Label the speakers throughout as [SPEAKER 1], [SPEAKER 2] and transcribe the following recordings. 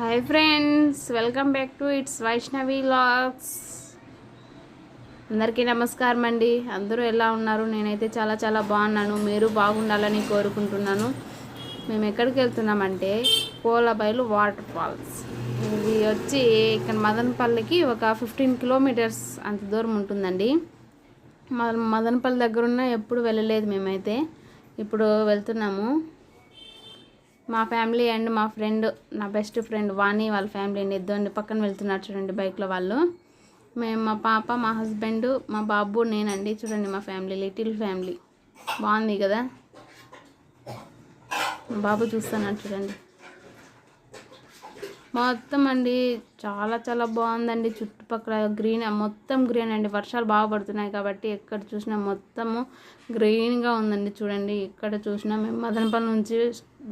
[SPEAKER 1] Hi friends welcome back to it's Vaishnavi vlogs అందరికీ నమస్కారం అండి. అందరూ ఎలా ఉన్నారు? నేనైతే చాలా చాలా బాగున్నాను. మీరు బాగుండాలని కోరుకుంటున్నాను. మేము ఎక్కడికి వెళ్తున్నామంటే కోలబైలు వాటర్ ఫాల్స్. ఇది వచ్చి ఇక్కడ మదనపల్లికి ఒక ఫిఫ్టీన్ కిలోమీటర్స్ అంత దూరం ఉంటుందండి. మదనపల్లి దగ్గరున్న ఎప్పుడు వెళ్ళలేదు మేమైతే. ఇప్పుడు వెళ్తున్నాము. మా ఫ్యామిలీ అండ్ మా ఫ్రెండ్ నా బెస్ట్ ఫ్రెండ్ వాణి వాళ్ళ ఫ్యామిలీ అండి ఇద్దరు పక్కన వెళ్తున్నారు చూడండి బైక్లో వాళ్ళు. మేము మా పాప మా హస్బెండ్ మా బాబు నేనండి. చూడండి మా ఫ్యామిలీ లిటిల్ ఫ్యామిలీ. బాగుంది కదా? మా బాబు చూస్తున్నాడు చూడండి. మొత్తం అండి చాలా చాలా బాగుందండి. చుట్టుపక్కల గ్రీన్ మొత్తం గ్రీన్ అండి. వర్షాలు బాగా పడుతున్నాయి కాబట్టి ఎక్కడ చూసినా మొత్తము గ్రీన్గా ఉందండి చూడండి. ఎక్కడ చూసినా మేము మదనపల్లి నుంచి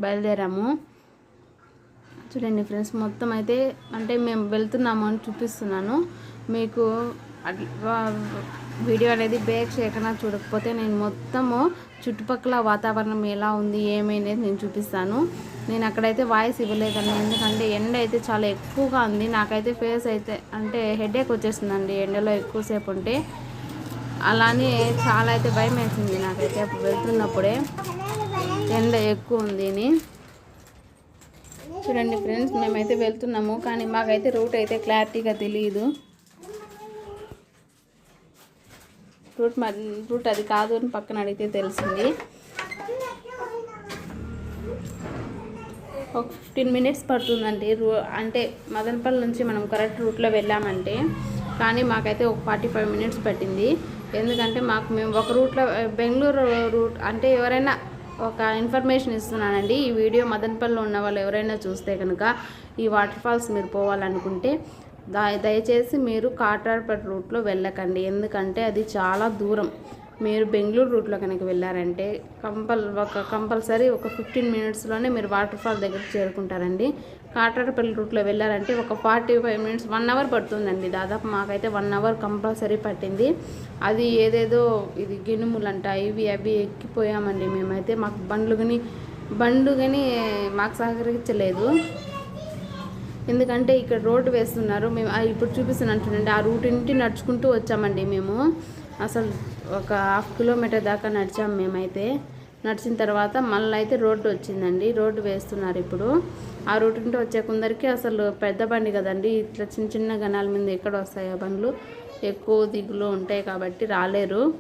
[SPEAKER 1] బయలుదేరాము. చూడండి ఫ్రెండ్స్ మొత్తం అయితే అంటే మేము వెళ్తున్నాము అని చూపిస్తున్నాను. మీకు వీడియో అనేది బ్రేక్ చేయకుండా చూడకపోతే నేను మొత్తము చుట్టుపక్కల వాతావరణం ఎలా ఉంది ఏమైనది నేను చూపిస్తాను. నేను అక్కడైతే వాయిస్ ఇవ్వలేదండి. ఎందుకంటే ఎండ అయితే చాలా ఎక్కువగా ఉంది. నాకైతే ఫేస్ అయితే అంటే హెడేక్ వచ్చేసిందండి ఎండలో ఎక్కువసేపు ఉంటే. అలానే చాలా అయితే భయం వేసింది నాకైతే అప్పుడు వెళ్తున్నప్పుడే. ఎండ ఎక్కువ ఉంది అని. చూడండి ఫ్రెండ్స్ మేమైతే వెళ్తున్నాము. కానీ మాకైతే రూట్ అయితే క్లారిటీగా తెలియదు రూట్ మరి రూట్ అది కాదు అని పక్కన అడిగితే తెలిసింది. ఒక ఫిఫ్టీన్ మినిట్స్ పడుతుందండి. రూ అంటే మదనపల్లి నుంచి మనం కరెక్ట్ రూట్లో వెళ్ళామంటే కానీ మాకైతే ఒక ఫార్టీ ఫైవ్ మినిట్స్ పట్టింది. ఎందుకంటే మాకు మేము ఒక రూట్లో బెంగళూరు రూట్ అంటే ఎవరైనా ఒక ఇన్ఫర్మేషన్ ఇస్తున్నానండి. ఈ వీడియో మదనపల్లిలో ఉన్న వాళ్ళు ఎవరైనా చూస్తే కనుక ఈ వాటర్ ఫాల్స్ మీరు పోవాలనుకుంటే దయచేసి మీరు కాటార్పేట రూట్లో వెళ్ళకండి. ఎందుకంటే అది చాలా దూరం. మీరు బెంగళూరు రూట్లో కనుక వెళ్ళారంటే కంపల్ ఒక కంపల్సరీ ఒక ఫిఫ్టీన్ మినిట్స్లోనే మీరు వాటర్ ఫాల్ దగ్గరికి చేరుకుంటారండి. కాటారపల్లి రూట్లో వెళ్ళారంటే ఒక forty five minutes one hour పడుతుందండి. దాదాపు మాకైతే వన్ అవర్ కంపల్సరీ పట్టింది. అది ఏదేదో ఇది గినుములంట ఇవి అవి ఎక్కిపోయామండి మేమైతే. మాకు బండ్లు కానీ బండ్లు కానీ మాకు సహకరించలేదు. ఎందుకంటే ఇక్కడ రోడ్డు వేస్తున్నారు. మేము ఇప్పుడు చూపిస్తున్నాను చూడండి ఆ రూట్ ఇంటి నడుచుకుంటూ వచ్చామండి మేము. అసలు ఒక హాఫ్ కిలోమీటర్ దాకా నడిచాం మేమైతే. నడిచిన తర్వాత మళ్ళీ అయితే రోడ్డు వచ్చిందండి. రోడ్డు వేస్తున్నారు ఇప్పుడు. ఆ రూట్ ఉంటే వచ్చే కొందరికి అసలు పెద్ద బండి కదండి. ఇట్లా చిన్న చిన్న గణాల మీద ఎక్కడ వస్తాయి ఆ బండ్లు ఎక్కువ దిగులు ఉంటాయి కాబట్టి రాలేరు.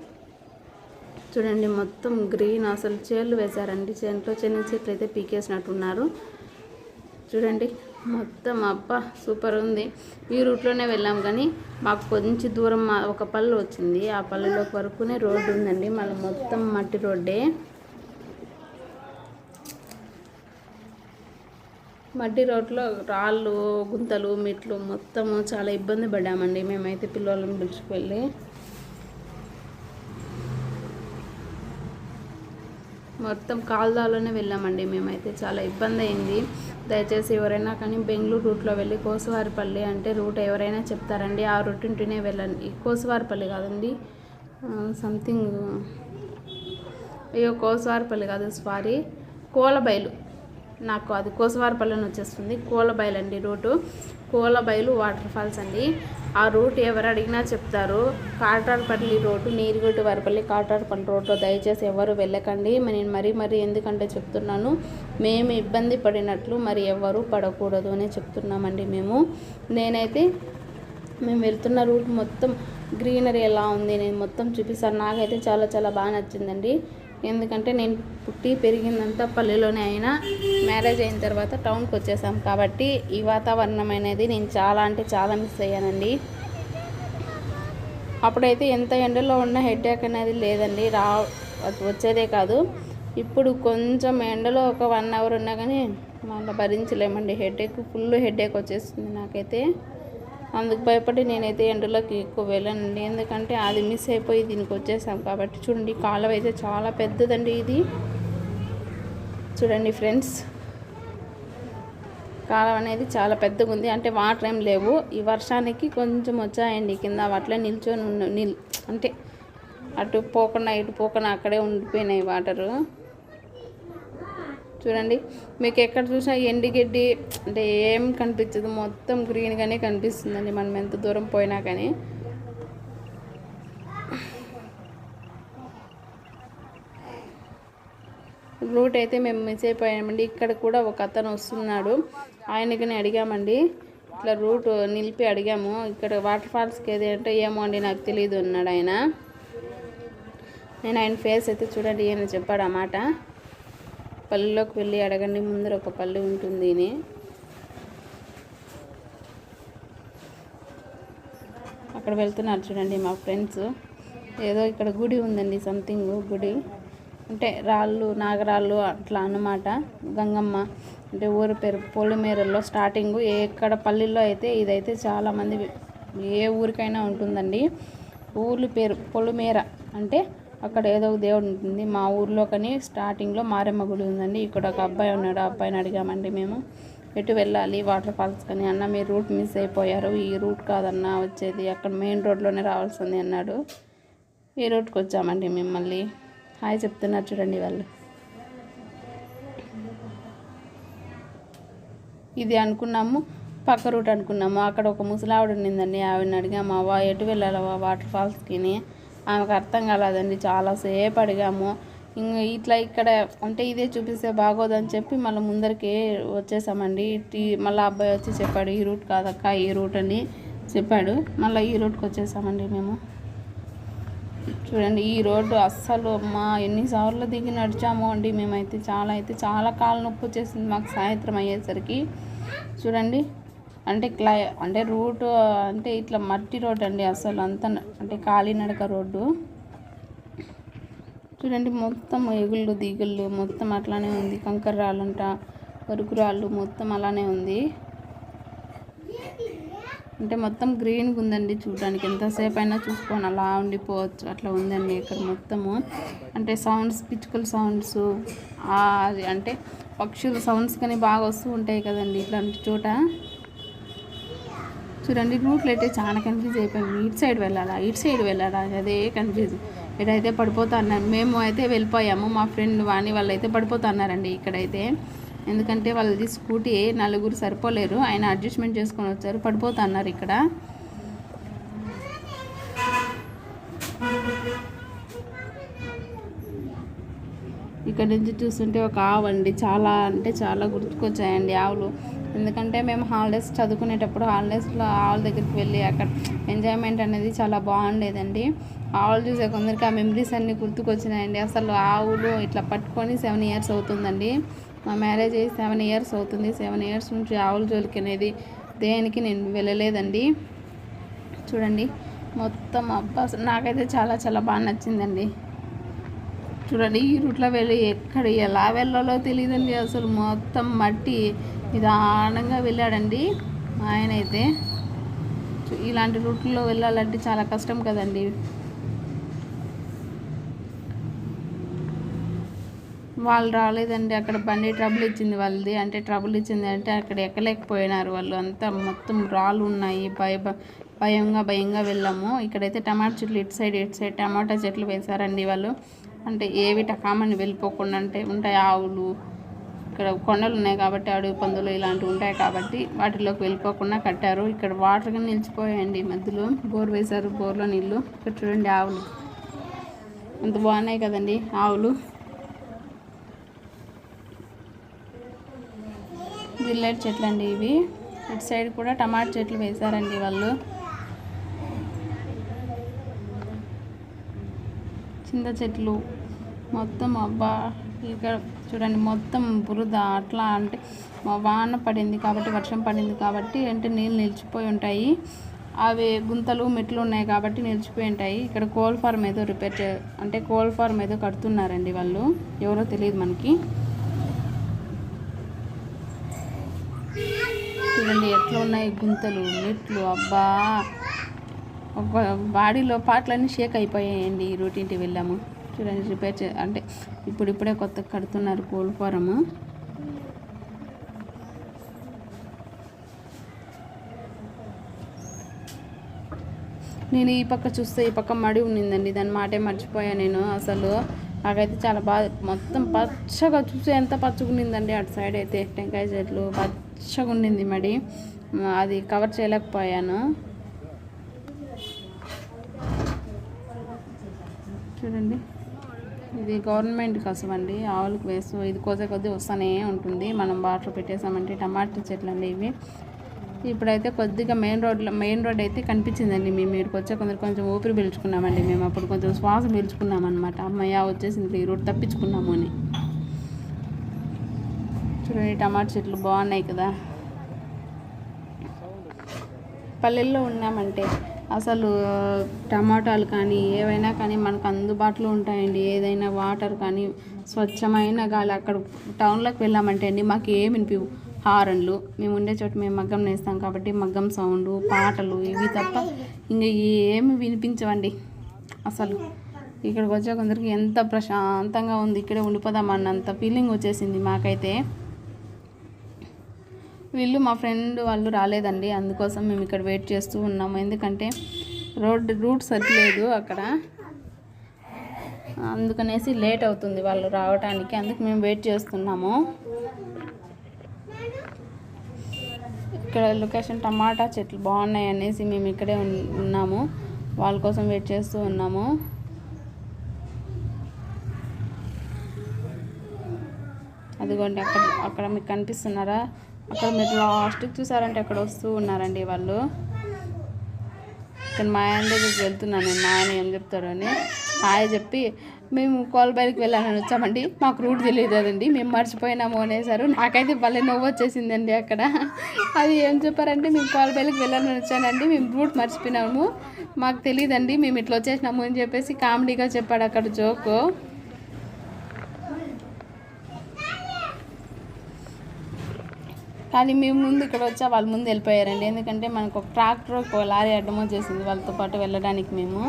[SPEAKER 1] చూడండి మొత్తం గ్రీన్ అసలు చేళ్ళు వేశారండి. చేనులో చిన్న చెట్లు అయితే పీకేసినట్టున్నారు. చూడండి. మొత్తం అబ్బా సూపర్ ఉంది. ఈ రూట్లోనే వెళ్ళాం కానీ మాకు కొంచెం దూరం మా- ఒక పళ్ళు వచ్చింది. ఆ పల్లెలో వరకునే రోడ్డు ఉందండి. మళ్ళీ మొత్తం మట్టి రోడ్డే. మట్టి రోడ్లో రాళ్ళు గుంతలు మెట్లు మొత్తము చాలా ఇబ్బంది పడ్డామండి. మేమైతే పిల్లలను పిలుచుకువెళ్ళి మొత్తం కాల్దాలోనే వెళ్ళామండి. మేమైతే చాలా ఇబ్బంది అయింది. దయచేసి ఎవరైనా కానీ బెంగళూరు రూట్లో వెళ్ళి కోసవారిపల్లి అంటే రూట్ ఎవరైనా చెప్తారండి. ఆ రూట్ ఉంటూనే వెళ్ళండి. కోసవారిపల్లి కాదండి. సంథింగ్ అయ్యో కోసవారిపల్లి కాదు సారీ కోలబైలు. నాకు అది కోసవారిపల్లి అని వచ్చేస్తుంది. కోలబైలు అండి రూటు. కోలబైలు వాటర్ ఫాల్స్ అండి. ఆ రూట్ ఎవరు అడిగినా చెప్తారు. కాటారపల్లి రోడ్డు నీరుగొట్టు వరపల్లి కాటారపల్లి రోడ్లో దయచేసి ఎవరు వెళ్ళకండి. నేను మరీ మరీ ఎందుకంటే చెప్తున్నాను మేము ఇబ్బంది పడినట్లు మరి ఎవరు పడకూడదు అని చెప్తున్నామండి మేము. నేనైతే మేము వెళ్తున్న రూట్ మొత్తం గ్రీనరీ ఎలా ఉంది నేను మొత్తం చూపిస్తాను. నాకైతే చాలా చాలా బాగా నచ్చిందండి. ఎందుకంటే నేను పుట్టి పెరిగిందంతా పల్లెలోనే అయినా మ్యారేజ్ అయిన తర్వాత టౌన్కి వచ్చేసాం కాబట్టి ఈ వాతావరణం అనేది నేను చాలా అంటే చాలా మిస్ అయ్యానండి. అప్పుడైతే ఎంత ఎండలో ఉన్న హెడేక్ అనేది లేదండి. రా వచ్చేదే కాదు. ఇప్పుడు కొంచెం ఎండలో ఒక వన్ అవర్ ఉన్నా కానీ మళ్ళీ భరించలేమండి. హెడేక్ ఫుల్ హెడేక్ వచ్చేస్తుంది నాకైతే. అందుకు భయపడి నేనైతే ఎండలోకి ఎక్కువ వెళ్ళానండి. ఎందుకంటే అది మిస్ అయిపోయి దీనికి వచ్చేసాం కాబట్టి చూడండి కాలువ అయితే చాలా పెద్దదండి ఇది. చూడండి ఫ్రెండ్స్. కాలం అనేది చాలా పెద్దగా ఉంది. అంటే వాటర్ ఏం లేవు. ఈ వర్షానికి కొంచెం వచ్చాయండి. కింద అట్లే నిల్చొని నిల్ అంటే అటు పోకుండా ఇటు పోకుండా అక్కడే ఉండిపోయినాయి వాటరు. చూడండి. మీకు ఎక్కడ చూసినా ఎండిగడ్డి అంటే ఏం కనిపించదు. మొత్తం గ్రీన్గానే కనిపిస్తుందండి. మనం ఎంత దూరం పోయినా కానీ. రూట్ అయితే మేము మిస్ అయిపోయామండి. ఇక్కడ కూడా ఒక అతను వస్తున్నాడు. ఆయనకి అడిగామండి. ఇట్లా రూట్ నిలిపి అడిగాము. ఇక్కడ వాటర్ ఫాల్స్కి ఏది అంటే ఏమో అండి నాకు తెలియదు అన్నాడు ఆయన. నేను ఆయన ఫేస్ అయితే చూడండి ఈయన చెప్పాడు ఆ మాట. పల్లెలోకి వెళ్ళి అడగండి ముందర ఒక పల్లె ఉంటుంది అని. అక్కడ వెళ్తున్నారు చూడండి మా ఫ్రెండ్స్ ఏదో ఇక్కడ గుడి ఉందండి సంథింగ్ గుడి. అంటే రాళ్ళు నాగరాళ్ళు అట్లా అన్నమాట. గంగమ్మ అంటే ఊరి పేరు పొలిమేరల్లో స్టార్టింగ్ ఎక్కడ పల్లెల్లో అయితే ఇదైతే చాలామంది ఏ ఊరికైనా ఉంటుందండి. ఊర్లు పేరు పొలిమేర అంటే అక్కడ ఏదో ఒక దేవుడు ఉంటుంది. మా ఊర్లో కానీ స్టార్టింగ్లో మారెమ్మ గుడి ఉందండి. ఇక్కడ ఒక అబ్బాయి ఉన్నాడు. ఆ అబ్బాయిని అడిగామండి మేము. ఎటు వెళ్ళాలి? వాటర్ ఫాల్స్ కానీ అన్న మీరు రూట్ మిస్ అయిపోయారు. ఈ రూట్ కాదన్నా వచ్చేది. అక్కడ మెయిన్ రోడ్లోనే రావాల్సింది అన్నాడు. ఈ రూట్కి వచ్చామండి మిమ్మల్ని. హాయ్ చెప్తున్నారు చూడండి వాళ్ళు. ఇది అనుకున్నాము పక్క రూట్ అనుకున్నాము. అక్కడ ఒక ముసలావిడ ఉండిందండి ఆవిడని అడిగాము అవ్వ ఎటు వెళ్ళాలవా వాటర్ ఫాల్స్కి? ఆమెకు అర్థం కాలేదండి. చాలాసేపు అడిగాము. ఇంకా ఇట్లా ఇక్కడ అంటే ఇదే చూపిస్తే బాగోదని చెప్పి మళ్ళీ ముందరికి వచ్చేసామండి. మళ్ళీ అబ్బాయి వచ్చి చెప్పాడు ఈ రూట్ కాదక్క ఈ రూట్ అని చెప్పాడు. మళ్ళీ ఈ రూట్కి వచ్చేసామండి మేము. చూడండి ఈ రోడ్డు అస్సలు మా ఎన్నిసార్లు దిగి నడిచామో అండి మేమైతే. చాలా అయితే చాలా కాలు నొప్పి వచ్చేసింది మాకు సాయంత్రం అయ్యేసరికి. చూడండి అంటే క్లై అంటే రూట్ అంటే ఇట్లా మట్టి రోడ్ అండి అసలు అంత అంటే కాలినడక రోడ్డు. చూడండి మొత్తం ఎగుళ్ళు దిగుళ్ళు మొత్తం అట్లానే ఉంది. కంకర రాళ్ళంట వరుకు రాళ్ళు మొత్తం అలానే ఉంది. అంటే మొత్తం గ్రీన్గా ఉందండి చూడడానికి ఎంతసేపు అయినా చూసుకొని అలా ఉండిపోవచ్చు. అట్లా ఉందండి ఇక్కడ మొత్తము. అంటే సౌండ్స్ పిచ్చుకల సౌండ్స్ అది అంటే పక్షుల సౌండ్స్ కానీ బాగా వస్తూ ఉంటాయి కదండి ఇట్లాంటి చోట. చూడండి రూట్లు అయితే చాలా కన్ఫ్యూజ్ అయిపోయింది ఇటు సైడ్ వెళ్ళాలా? ఇటు సైడ్ వెళ్ళాలా? అదే కన్ఫ్యూజ్. ఇటైతే పడిపోతా అన్నారు. మేము అయితే వెళ్ళిపోయాము. మా ఫ్రెండ్ వాణి వాళ్ళు అయితే పడిపోతా అన్నారండి ఇక్కడైతే. ఎందుకంటే వాళ్ళది స్కూటీ నలుగురు సరిపోలేరు. ఆయన అడ్జస్ట్మెంట్ చేసుకొని వచ్చారు. పడిపోతా అన్నారు ఇక్కడ. ఇక్కడ నుంచి చూస్తుంటే ఒక ఆవు అండి. చాలా అంటే చాలా గుర్తుకొచ్చాయండి ఆవులు. ఎందుకంటే మేము హాలిడేస్ చదువుకునేటప్పుడు హాలిడేస్లో ఆవుల దగ్గరికి వెళ్ళి అక్కడ ఎంజాయ్మెంట్ అనేది చాలా బాగుండేదండి. ఆవులు చూసే కొందరికి ఆ మెమరీస్ అన్నీ గుర్తుకొచ్చినాయండి. అసలు ఆవులు ఇట్లా పట్టుకొని సెవెన్ ఇయర్స్ అవుతుందండి. మా మ్యారేజ్ అయ్యి సెవెన్ ఇయర్స్ అవుతుంది. సెవెన్ ఇయర్స్ నుంచి ఆవుల జోలికి అనేది దేనికి నేను వెళ్ళలేదండి. చూడండి మొత్తం అబ్బా నాకైతే చాలా చాలా బాగా నచ్చిందండి. చూడండి ఈ రూట్లో వెళ్ళి ఎక్కడ ఎలా వెళ్ళాలో తెలియదండి అసలు. మొత్తం మట్టి నిదానంగా వెళ్ళాడండి ఆయన అయితే. ఇలాంటి రూట్లో వెళ్ళాలంటే చాలా కష్టం కదండి. వాళ్ళు రాలేదండి. అక్కడ బండి ట్రబుల్ ఇచ్చింది వాళ్ళది. అంటే ట్రబుల్ ఇచ్చింది అంటే అక్కడ ఎక్కలేకపోయినారు వాళ్ళు. అంతా మొత్తం రాళ్ళు ఉన్నాయి. భయ భయంగా భయంగా వెళ్ళాము. ఇక్కడైతే టమాటా చెట్లు ఇటు సైడ్ ఇటు సైడ్ టమాటా చెట్లు వేశారండి వాళ్ళు. అంటే ఏవి కామన్ వెళ్ళిపోకుండా అంటే ఉంటాయి ఆవులు. ఇక్కడ కొండలు ఉన్నాయి కాబట్టి అడవి పందులు ఇలాంటివి ఉంటాయి కాబట్టి వాటిలోకి వెళ్ళిపోకుండా కట్టారు. ఇక్కడ వాటర్ నిలిచిపోయాయండి మధ్యలో. బోర్ వేశారు. బోర్లో నీళ్ళు ఇక్కడ చూడండి ఆవులు. అంత బాగున్నాయి కదండి ఆవులు. జిల్లెట్ చెట్లు అండి ఇవి. ఇటు సైడ్ కూడా టమాటా చెట్లు వేశారండి వాళ్ళు. చింత చెట్లు. మొత్తం అబ్బా ఇక్కడ చూడండి మొత్తం బురద అట్లా అంటే వాన పడింది కాబట్టి వర్షం పడింది కాబట్టి అంటే నీళ్ళు నిలిచిపోయి ఉంటాయి. అవి గుంతలు మెట్లు ఉన్నాయి కాబట్టి నిలిచిపోయి ఉంటాయి. ఇక్కడ కోల్ ఫార్మ్ ఏదో రిపేర్ చే అంటే కోల్ ఫార్మ్ ఏదో కడుతున్నారండి వాళ్ళు. ఎవరో తెలియదు మనకి చూడండి ఎట్లా ఉన్నాయి గుంతలు మెట్లు అబ్బా! ఒక బాడీలో పాటలన్నీ షేక్ అయిపోయాయండి ఈ రూటింటి వెళ్ళాము. చూడండి రిపేర్ చే అంటే ఇప్పుడు ఇప్పుడే కొత్త కడుతున్నారు కోల్ నేను ఈ పక్క చూస్తే ఈ పక్క మడి ఉన్నిందండి. దాని మాటే మర్చిపోయా నేను అసలు. నాకైతే చాలా బాగా మొత్తం పచ్చగా చూస్తే ఎంత పచ్చగా ఉండిందండి అటు సైడ్ అయితే. టెంకాయ చెట్లు పచ్చగా ఉండింది మడి. అది కవర్ చేయలేకపోయాను. చూడండి. ఇది గవర్నమెంట్ కసం అండి. ఆవులకు వేస్తూ ఇది కోసే కొద్దీ వస్తూనే ఉంటుంది. మనం వాటర్ పెట్టేసామంటే టమాటా చెట్లు అండి ఇవి. ఇప్పుడైతే కొద్దిగా మెయిన్ రోడ్లో మెయిన్ రోడ్ అయితే కనిపించిందండి. మేము ఇక్కడికి వచ్చే కొందరు కొంచెం ఊపిరి పీల్చుకున్నామండి. మేము అప్పుడు కొంచెం శ్వాస పీల్చుకున్నాం అనమాట అమ్మయ్య వచ్చేసింది ఈ రోడ్ తప్పించుకున్నాము అని. చూడండి టమాటా చెట్లు బాగున్నాయి కదా. పల్లెల్లో ఉన్నామంటే అసలు టమాటాలు కానీ ఏవైనా కానీ మనకు అందుబాటులో ఉంటాయండి. ఏదైనా వాటర్ కానీ స్వచ్ఛమైన గాలి అక్కడ టౌన్లోకి వెళ్ళామంటే అండి మాకు ఏమి వినిపివు హారన్లు మేము ఉండే చోట మేము మగ్గం నేస్తాం కాబట్టి మగ్గం సౌండ్ పాటలు ఇవి తప్ప ఇంకా ఏమి వినిపించవండి. అసలు ఇక్కడికి వచ్చే కొందరికి ఎంత ప్రశాంతంగా ఉంది ఇక్కడే ఉండిపోదామన్నంత ఫీలింగ్ వచ్చేసింది మాకైతే. వీళ్ళు మా ఫ్రెండ్ వాళ్ళు రాలేదండి. అందుకోసం మేము ఇక్కడ వెయిట్ చేస్తూ ఉన్నాము. ఎందుకంటే రోడ్ రూట్ సరిలేదు అక్కడ. అందుకనేసి లేట్ అవుతుంది వాళ్ళు రావడానికి అందుకు మేము వెయిట్ చేస్తున్నాము. ఇక్కడ లొకేషన్ టమాటా చెట్లు బాగున్నాయి అనేసి మేము ఇక్కడే ఉన్నాము. వాళ్ళ కోసం వెయిట్ చేస్తూ ఉన్నాము. అదిగోండి అక్కడ అక్కడ మీకు కనిపిస్తున్నారా? అక్కడ మీరు లాస్ట్కి చూసారంటే అక్కడ వస్తూ ఉన్నారండి వాళ్ళు. ఇక్కడ మా ఆయన దగ్గరికి వెళ్తున్నాను నేను మా ఆయన ఏం చెప్తాడు అని. హాయ్ చెప్పి మేము కోల్బాయికి వెళ్ళాలని వచ్చామండి. మాకు రూట్ తెలియదు కదండి మేము మర్చిపోయినాము అనేసారు. నాకైతే భలే నవ్వు వచ్చేసిందండి అక్కడ. అది ఏం చెప్పారంటే మేము కోల్బాయికి వెళ్ళాలని వచ్చానండి మేము రూట్ మర్చిపోయినాము. మాకు తెలియదండి మేము ఇట్లా వచ్చేసినాము అని చెప్పేసి కామెడీగా చెప్పాడు అక్కడ జోకు. కానీ మేము ముందు ఇక్కడ వచ్చా వాళ్ళు ముందు వెళ్ళిపోయారండి. ఎందుకంటే మనకు ఒక ట్రాక్టర్ ఒక లారీ అడ్డం వచ్చేసింది వాళ్ళతో పాటు వెళ్ళడానికి మేము.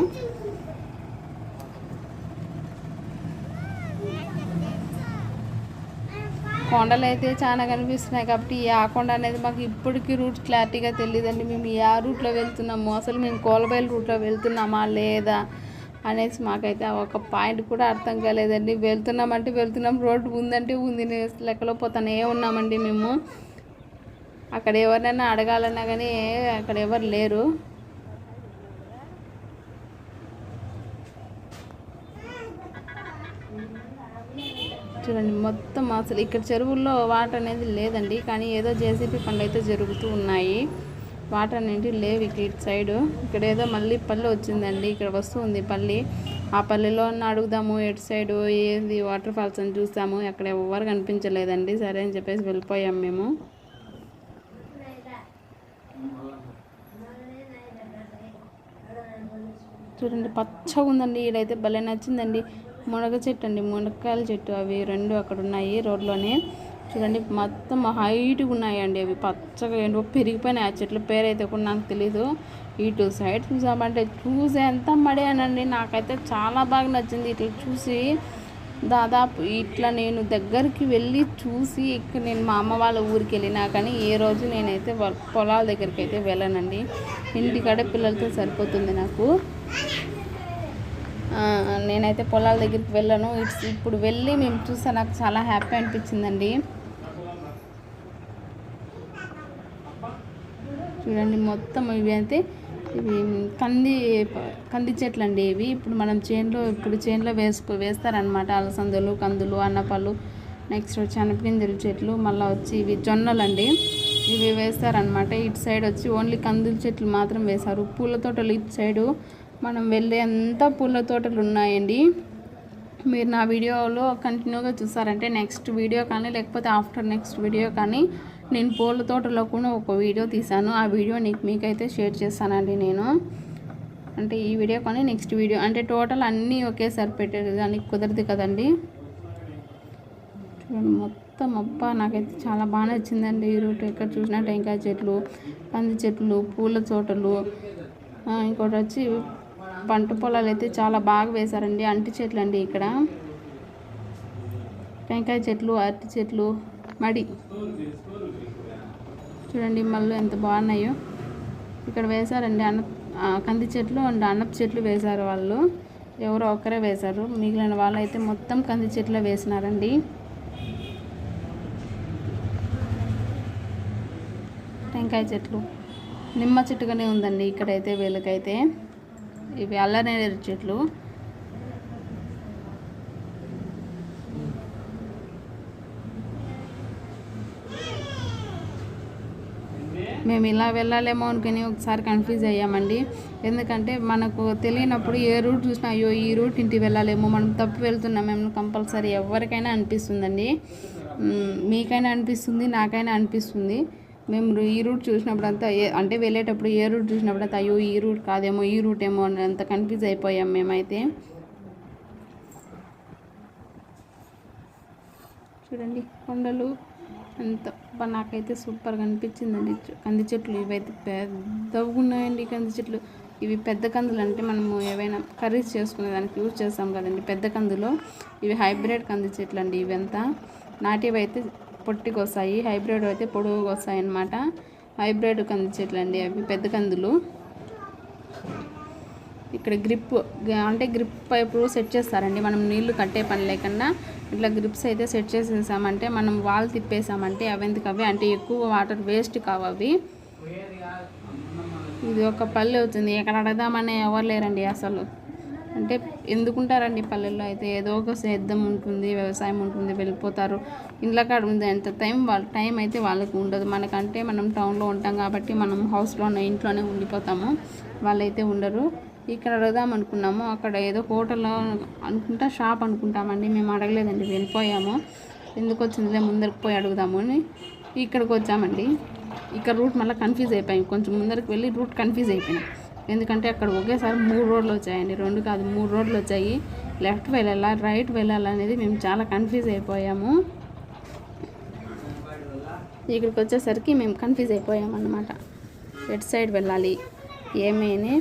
[SPEAKER 1] కొండలు అయితే చాలా కనిపిస్తున్నాయి కాబట్టి ఆ కొండ అనేది మాకు ఇప్పటికీ రూట్ క్లారిటీగా తెలియదండి మేము ఆ రూట్లో వెళ్తున్నాము. అసలు మేము కోలబైల్ రూట్లో వెళ్తున్నామా లేదా అనేసి మాకైతే ఒక పాయింట్ కూడా అర్థం కాలేదండి. వెళ్తున్నామంటే వెళ్తున్నాం రోడ్డు ఉందంటే ఉంది. లెక్కలో పోతానే ఉన్నామండి మేము. అక్కడ ఎవరినైనా అడగాలన్నా కానీ అక్కడ ఎవరు లేరు. చూడండి మొత్తం అసలు ఇక్కడ చెరువుల్లో వాటర్ అనేది లేదండి కానీ ఏదో జేసీబీ పనులు అయితే జరుగుతూ ఉన్నాయి. వాటర్ అనేది లేవు ఇక్కడ ఇటు సైడు. ఇక్కడ ఏదో మళ్ళీ పల్లె వచ్చిందండి ఇక్కడ వస్తుంది పల్లి ఆ పల్లెలో అడుగుదాము ఎటు సైడు ఏంది వాటర్ ఫాల్స్ అని చూసాము. అక్కడ ఎవరు కనిపించలేదండి. సరే అని చెప్పేసి వెళ్ళిపోయాం మేము. చూడండి పచ్చగా ఉందండి ఈడైతే భలే నచ్చిందండి. మునగ చెట్టు అండి మునక్కాయల చెట్టు అవి రెండు అక్కడ ఉన్నాయి రోడ్లోనే. చూడండి మొత్తం హైట్గా ఉన్నాయండి అవి పచ్చగా ఏంటో పెరిగిపోయినాయి. ఆ చెట్ల పేరైతే కూడా నాకు తెలీదు. ఇటు సైడ్ చూసామంటే చూసే ఎంత మడేనండి నాకైతే చాలా బాగా నచ్చింది ఇట్లా చూసి. దాదాపు ఇట్లా నేను దగ్గరికి వెళ్ళి చూసి ఇక్కడ నేను మా అమ్మ వాళ్ళ ఊరికి వెళ్ళినా కానీ ఏ రోజు నేనైతే పొలాల దగ్గరికి అయితే వెళ్ళనండి. ఇంటికాడే పిల్లలతో సరిపోతుంది నాకు. నేనైతే పొలాల దగ్గరికి వెళ్ళను. ఇట్స్ ఇప్పుడు వెళ్ళి మేము చూస్తే నాకు చాలా హ్యాపీ అనిపించిందండి. చూడండి మొత్తం ఇవి అయితే ఇవి కంది కంది చెట్లు అండి ఇవి. ఇప్పుడు మనం చేనులో ఇప్పుడు చేనులో వేసుకో వేస్తారనమాట అలసందలు కందులు అన్నపళ్ళు నెక్స్ట్ వచ్చి అనపగింజల చెట్లు మళ్ళీ వచ్చి ఇవి జొన్నలు అండి. ఇవి వేస్తారనమాట ఇటు సైడ్ వచ్చి ఓన్లీ కందుల చెట్లు మాత్రం వేశారు. పూల తోటలు ఇటు సైడు మనం వెళ్ళే అంతా పూల తోటలు ఉన్నాయండి. మీరు నా వీడియోలో కంటిన్యూగా చూసారంటే నెక్స్ట్ వీడియో కానీ లేకపోతే ఆఫ్టర్ నెక్స్ట్ వీడియో కానీ నేను పూల తోటలో కూడా ఒక వీడియో తీశాను. ఆ వీడియో నీకు మీకైతే షేర్ చేస్తానండి నేను. అంటే ఈ వీడియో కానీ నెక్స్ట్ వీడియో అంటే టోటల్ అన్నీ ఒకేసారి పెట్టేదానికి కుదరదు కదండి. చూడండి మొత్తం అబ్బా నాకైతే చాలా బాగా నచ్చిందండి ఈ రూట్. ఎక్కడ చూసినా టెంకాయ చెట్లు కంది చెట్లు పూల తోటలు. ఇంకోటి వచ్చి పంట పొలాలు అయితే చాలా బాగా వేశారండి అంటి చెట్లు అండి ఇక్కడ. టెంకాయ చెట్లు అరటి చెట్లు మడి. చూడండి మళ్ళీ ఎంత బాగున్నాయో. ఇక్కడ వేశారండి అన్న ఆ, కంది చెట్లు అండ్ అన్నపు చెట్లు వేశారు వాళ్ళు. ఎవరో ఒక్కరే వేశారు. మిగిలిన వాళ్ళు అయితే మొత్తం కంది చెట్లు వేసినారండి. టెంకాయ చెట్లు. నిమ్మ చెట్టుగానే ఉందండి ఇక్కడైతే వీళ్ళకైతే. ఇవి అల్లనేరేడు చెట్లు. మేము ఇలా వెళ్ళాలేమో అనుకుని ఒకసారి కన్ఫ్యూజ్ అయ్యామండి. ఎందుకంటే మనకు తెలియనప్పుడు ఏ రూట్ చూసినా అయ్యో ఈ రూట్ ఇంటికి వెళ్ళాలేమో మనం తప్పు వెళ్తున్నామేమో కంపల్సరీ ఎవరికైనా అనిపిస్తుందండి. మీకైనా అనిపిస్తుంది నాకైనా అనిపిస్తుంది. మేము ఈ రూట్ చూసినప్పుడంతా అంతా అంటే వెళ్ళేటప్పుడు ఏ రూట్ చూసినప్పుడంతా అయ్యో ఈ రూట్ కాదేమో ఈ రూట్ ఏమో అని అంత కన్ఫ్యూజ్ అయిపోయాం మేమైతే. చూడండి కొండలు అంత నాకైతే సూపర్గా అనిపించిందండి కంది చెట్లు ఇవైతే పెద్దగా ఉన్నాయండి కంది చెట్లు. ఇవి పెద్ద కందులు అంటే మనము ఏవైనా కర్రీస్ చేసుకునే దానికి యూజ్ చేస్తాం కదండి పెద్ద కందులో. ఇవి హైబ్రిడ్ కంది చెట్లు అండి ఇవంతా. నాటివి అయితే పొట్టికి వస్తాయి హైబ్రిడ్ అయితే పొడుగుగా వస్తాయి అన్నమాట. హైబ్రిడ్ కంది చెట్లు అండి అవి పెద్ద కందులు. ఇక్కడ గ్రిప్ అంటే గ్రిప్ పైపు సెట్ చేస్తారండి. మనం నీళ్ళు కట్టే పని లేకుండా ఇట్లా గ్రిప్స్ అయితే సెట్ చేసేసామంటే మనం వాల్ తిప్పేసామంటే అవి ఎందుకు అవి? అంటే ఎక్కువ వాటర్ వేస్ట్ కావు అవి. ఇది ఒక పల్లె అవుతుంది. ఎక్కడ అడగదామని ఎవరు లేరండి అసలు. అంటే ఎందుకుంటారండి పల్లెల్లో అయితే? ఏదో ఒక సేద్యం ఉంటుంది వ్యవసాయం ఉంటుంది వెళ్ళిపోతారు. ఇంట్లో కాడ ఉంది ఎంత టైం వాళ్ళ టైం అయితే వాళ్ళకి ఉండదు. మనకంటే మనం టౌన్లో ఉంటాం కాబట్టి మనం హౌస్లోనే ఇంట్లోనే ఉండిపోతాము. వాళ్ళైతే ఉండరు. ఇక్కడ అడుగుదాం అనుకున్నాము. అక్కడ ఏదో హోటల్లో అనుకుంటా షాప్ అనుకుంటామండి. మేము అడగలేదండి వెళ్ళిపోయాము. ఎందుకు వచ్చిందిలే ముందరికి పోయి అడుగుదాము అని ఇక్కడికి వచ్చామండి. ఇక్కడ రూట్ మళ్ళీ కన్ఫ్యూజ్ అయిపోయాం. కొంచెం ముందరికి వెళ్ళి రూట్ కన్ఫ్యూజ్ అయిపోయినాం ఎందుకంటే అక్కడ ఒకేసారి మూడు రోడ్లు వచ్చాయండి. రెండు కాదు మూడు రోడ్లు వచ్చాయి. లెఫ్ట్ వెళ్ళాలా రైట్ వెళ్ళాలా అనేది మేము చాలా కన్ఫ్యూజ్ అయిపోయాము. ఇక్కడికి వచ్చేసరికి మేము కన్ఫ్యూజ్ అయిపోయామన్నమాట ఎటు సైడ్ వెళ్ళాలి ఏమేని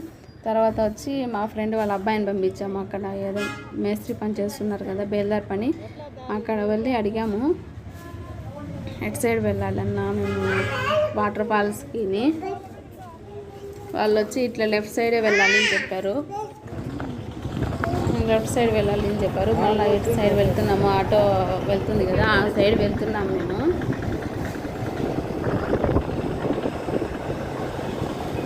[SPEAKER 1] తర్వాత వచ్చి మా ఫ్రెండ్ వాళ్ళ అబ్బాయిని పంపించాము అక్కడ. ఏదో మేస్త్రి పని చేస్తున్నారు కదా బేల్దార్ పని. అక్కడ వెళ్ళి అడిగాము ఎటు సైడ్ వెళ్ళాలన్నా మేము వాటర్ ఫాల్స్కి వాళ్ళు వచ్చి ఇట్లా లెఫ్ట్ సైడే వెళ్ళాలి అని చెప్పారు లెఫ్ట్ సైడ్ వెళ్ళాలి అని చెప్పారు. మళ్ళీ ఇటు సైడ్ వెళ్తున్నాము. ఆటో వెళ్తుంది కదా ఆ సైడ్ వెళ్తున్నాము మేము.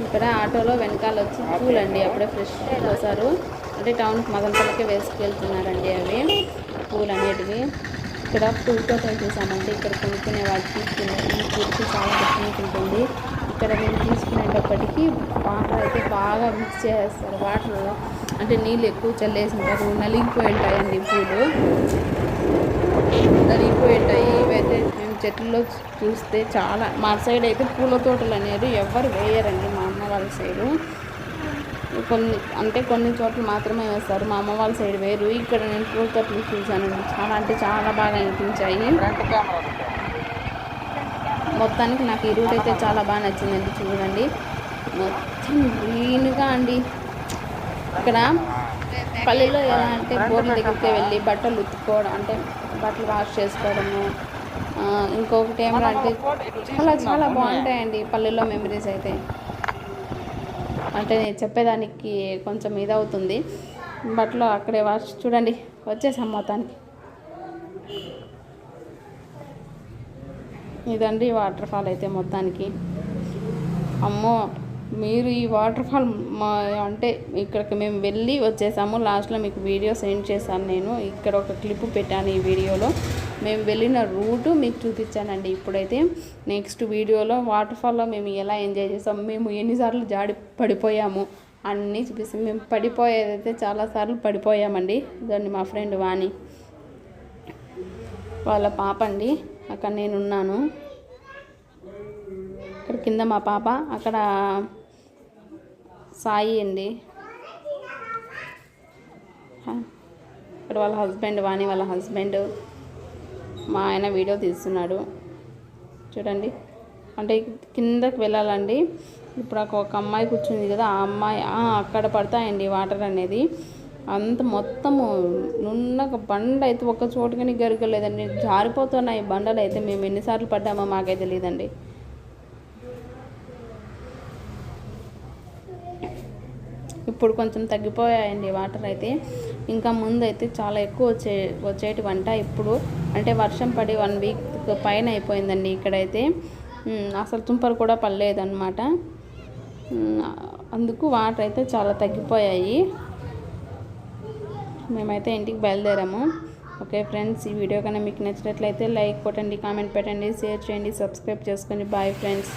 [SPEAKER 1] ఇక్కడ ఆటోలో వెనకాల వచ్చి పూలండి అప్పుడే ఫ్రెష్ వస్తారు. అంటే టౌన్కి మదనపల్లికి వేసుకెళ్తున్నారండి అవి. పూలు అనేటివి ఇక్కడ పూలతో చేసామండి ఇక్కడ కొనుక్కునే వాళ్ళు తీసుకునే పూలకి చాలా డిఫరెంట్ ఉంటుంది. ఇక్కడ మేము తీసుకునేటప్పటికి వాటర్ అయితే బాగా మిక్స్ చేస్తారు వాటర్లో అంటే నీళ్ళు ఎక్కువ చల్లేసింటారు. నలిగిపోయి ఉంటాయండి పూలు. నలిగిపోయి ఉంటాయి ఇవైతే మేము చెట్లలో చూస్తే చాలా మా సైడ్ అయితే పూల తోటలు అనేది ఎవ్వరు వేయరండి మా అమ్మ వాళ్ళ సైడు. కొన్ని అంటే కొన్ని చోట్ల మాత్రమే వేస్తారు. మా అమ్మ వాళ్ళ సైడ్ వేరు. ఇక్కడ నేను పూల తోటలు చూశానండి. చాలా అంటే చాలా బాగా అనిపించాయి. మొత్తానికి నాకు ఈ రూట్ అయితే చాలా బాగా నచ్చిందండి చూడండి. మొత్తం గ్రీన్గా అండి. ఇక్కడ పల్లెలో ఎలా అంటే బోర్ల దగ్గరికి వెళ్ళి బట్టలు ఉత్తుకోవడం అంటే బట్టలు వాష్ చేసుకోవడము ఇంకొకటి ఏమంటే చాలా చాలా బాగుంటాయండి పల్లెల్లో మెమరీస్ అయితే. అంటే నేను చెప్పేదానికి కొంచెం ఇదవుతుంది. బట్టలు అక్కడే వాష్ చూడండి వచ్చేసాం మొత్తానికి. ఇదండి వాటర్ ఫాల్ అయితే మొత్తానికి. అమ్మో మీరు ఈ వాటర్ ఫాల్ మా అంటే ఇక్కడికి మేము వెళ్ళి వచ్చేసాము. లాస్ట్లో మీకు వీడియో సెండ్ చేశాను నేను. ఇక్కడ ఒక క్లిప్ పెట్టాను ఈ వీడియోలో. మేము వెళ్ళిన రూటు మీకు చూపించానండి ఇప్పుడైతే. నెక్స్ట్ వీడియోలో వాటర్ ఫాల్లో మేము ఎలా ఎంజాయ్ చేసాం మేము ఎన్నిసార్లు జాడి పడిపోయాము అన్నీ చూపిస్తాం. మేము పడిపోయేదైతే చాలాసార్లు పడిపోయామండి. దాన్ని మా ఫ్రెండ్ వాణి. వాళ్ళ పాప అండి. అక్కడ నేనున్నాను. ఇక్కడ కింద మా పాప అక్కడ సాయి అండి. ఇక్కడ వాళ్ళ హస్బెండ్ వాణి వాళ్ళ హస్బెండ్. మా ఆయన వీడియో తీస్తున్నాడు. చూడండి. అంటే కిందకి వెళ్ళాలండి. ఇప్పుడు అక్కడ ఒక అమ్మాయి కూర్చుంది కదా ఆ అమ్మాయి అక్కడ పడతాయండి వాటర్ అనేది. అంత మొత్తము నున్నగా బండ అయితే ఒక్క చోటుకని గరగలేదండి జారిపోతున్నాయి బండలు అయితే మేము ఎన్నిసార్లు పడ్డామో మాకైతే తెలియదండి ఇప్పుడు కొంచెం తగ్గిపోయాయండి వాటర్ అయితే ఇంకా ముందు అయితే చాలా ఎక్కువ వచ్చే వచ్చేటి వంట ఇప్పుడు అంటే వర్షం పడి వన్ వీక్ పైన అయిపోయిందండి ఇక్కడైతే. అసలు తుంపరు కూడా పడలేదన్నమాట. అందుకు వాటర్ అయితే చాలా తగ్గిపోయాయి. మేమైతే ఇంటికి బయలుదేరాము. ఓకే ఫ్రెండ్స్ ఈ వీడియో కన్నా మీకు నచ్చినట్లయితే లైక్ కొట్టండి కామెంట్ పెట్టండి షేర్ చేయండి సబ్స్క్రైబ్ చేసుకోండి బాయ్ ఫ్రెండ్స్.